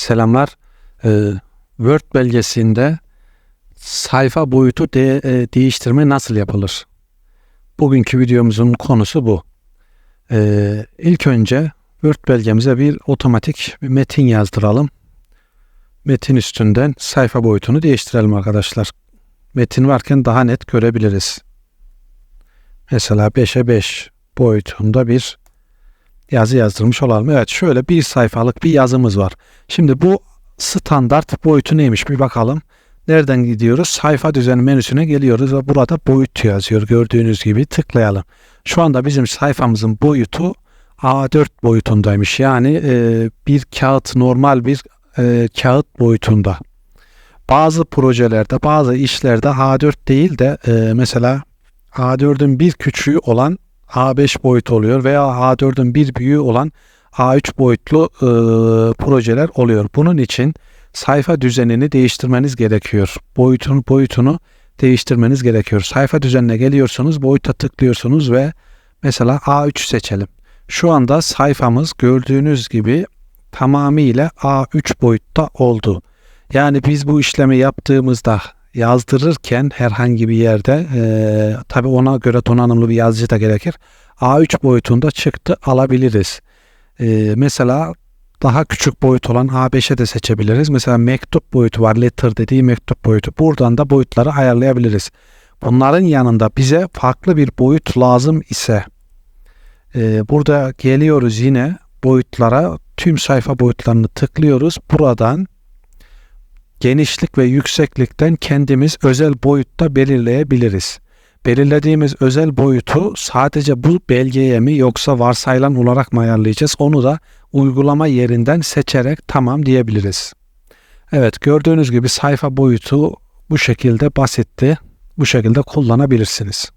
Selamlar. Ee, Word belgesinde sayfa boyutu de, e, değiştirme nasıl yapılır? Bugünkü videomuzun konusu bu. Ee, ilk önce Word belgemize bir otomatik bir metin yazdıralım. Metin üstünden sayfa boyutunu değiştirelim arkadaşlar. Metin varken daha net görebiliriz. Mesela 5'e 5 boyutunda bir yazı yazdırmış olalım. Evet şöyle bir sayfalık bir yazımız var. Şimdi bu standart boyutu neymiş bir bakalım. Nereden gidiyoruz? Sayfa düzeni menüsüne geliyoruz ve burada boyut yazıyor. Gördüğünüz gibi tıklayalım. Şu anda bizim sayfamızın boyutu A4 boyutundaymış. Yani e, bir kağıt normal bir e, kağıt boyutunda. Bazı projelerde bazı işlerde A4 değil de e, mesela A4'ün bir küçüğü olan A5 boyut oluyor veya A4'ün bir büyüğü olan A3 boyutlu e, projeler oluyor. Bunun için sayfa düzenini değiştirmeniz gerekiyor. Boyutun boyutunu değiştirmeniz gerekiyor. Sayfa düzenine geliyorsunuz, boyuta tıklıyorsunuz ve mesela A3 seçelim. Şu anda sayfamız gördüğünüz gibi tamamıyla A3 boyutta oldu. Yani biz bu işlemi yaptığımızda yazdırırken herhangi bir yerde e, tabi ona göre donanımlı bir yazıcı da gerekir. A3 boyutunda çıktı alabiliriz. E, mesela daha küçük boyut olan A5'e de seçebiliriz. Mesela mektup boyutu var. Letter dediği mektup boyutu. Buradan da boyutları ayarlayabiliriz. Bunların yanında bize farklı bir boyut lazım ise e, burada geliyoruz yine boyutlara tüm sayfa boyutlarını tıklıyoruz. Buradan genişlik ve yükseklikten kendimiz özel boyutta belirleyebiliriz. Belirlediğimiz özel boyutu sadece bu belgeye mi yoksa varsayılan olarak mı ayarlayacağız? Onu da uygulama yerinden seçerek tamam diyebiliriz. Evet gördüğünüz gibi sayfa boyutu bu şekilde basitti. Bu şekilde kullanabilirsiniz.